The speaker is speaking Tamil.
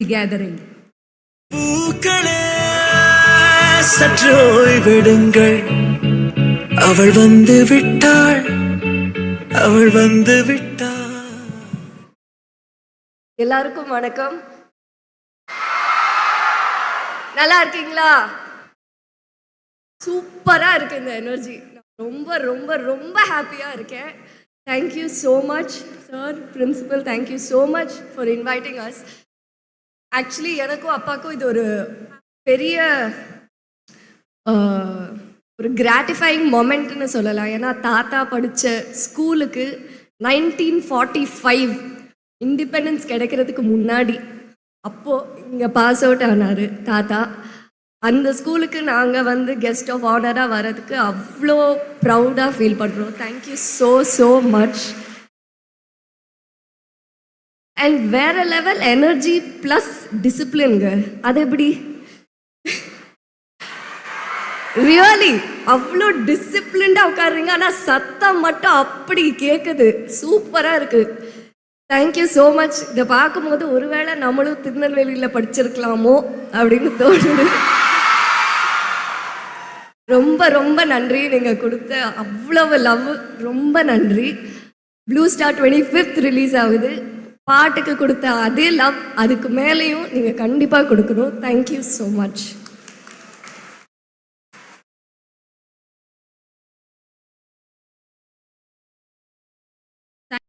gathering. பூக்களே சற்று ஓய்வெடுங்கள். அவள் வந்து விட்டாள். அவள் வந்து விட்டாள். எல்லாருக்கும் வணக்கம். நல்லா இருக்கீங்களா? சூப்பரா இருக்கு இந்த எனர்ஜி. ரொம்ப ரொம்ப ரொம்ப ஹாப்பியா இருக்கேன். Thank you so much sir principal thank you so much for inviting us actually எனக்கும் அப்பாவுக்கும் இது ஒரு பெரிய ஒரு கிராட்டிஃபைங் மொமெண்ட்னு சொல்லலாம். ஏன்னா தாத்தா படித்த ஸ்கூலுக்கு நைன்டீன் ஃபார்ட்டி ஃபைவ் இண்டிபெண்டன்ஸ் கிடைக்கிறதுக்கு முன்னாடி அப்போது இங்கே பாஸ் அவுட் ஆனார் தாத்தா. அந்த ஸ்கூலுக்கு நாங்கள் வந்து கெஸ்ட் ஆஃப் ஆனராக வர்றதுக்கு அவ்வளோ ப்ரௌடாக ஃபீல் பண்ணுறோம் thank you so so much and வேற லெவல் எனர்ஜி ப்ளஸ் டிசிப்ளின்ங்க அது எப்படி? ரியலி அவ்வளோ டிசிப்ளின்டாக உட்காருங்க. ஆனால் சத்தம் மட்டும் அப்படி கேட்குது சூப்பராக இருக்கு. தேங்க்யூ ஸோ மச் இதை பார்க்கும்போது ஒருவேளை நம்மளும் திருநெல்வேலியில் படிச்சிருக்கலாமோ அப்படின்னு தோணுது. ரொம்ப ரொம்ப நன்றி நீங்கள் கொடுத்த அவ்வளவு லவ் ரொம்ப நன்றி. Blue star twenty fifth release ஆகுது. பாட்டுக்கு கொடுத்த அதே லவ் அதுக்கு மேலேயும் நீங்கள் கண்டிப்பாக கொடுக்கணும். Thank you so much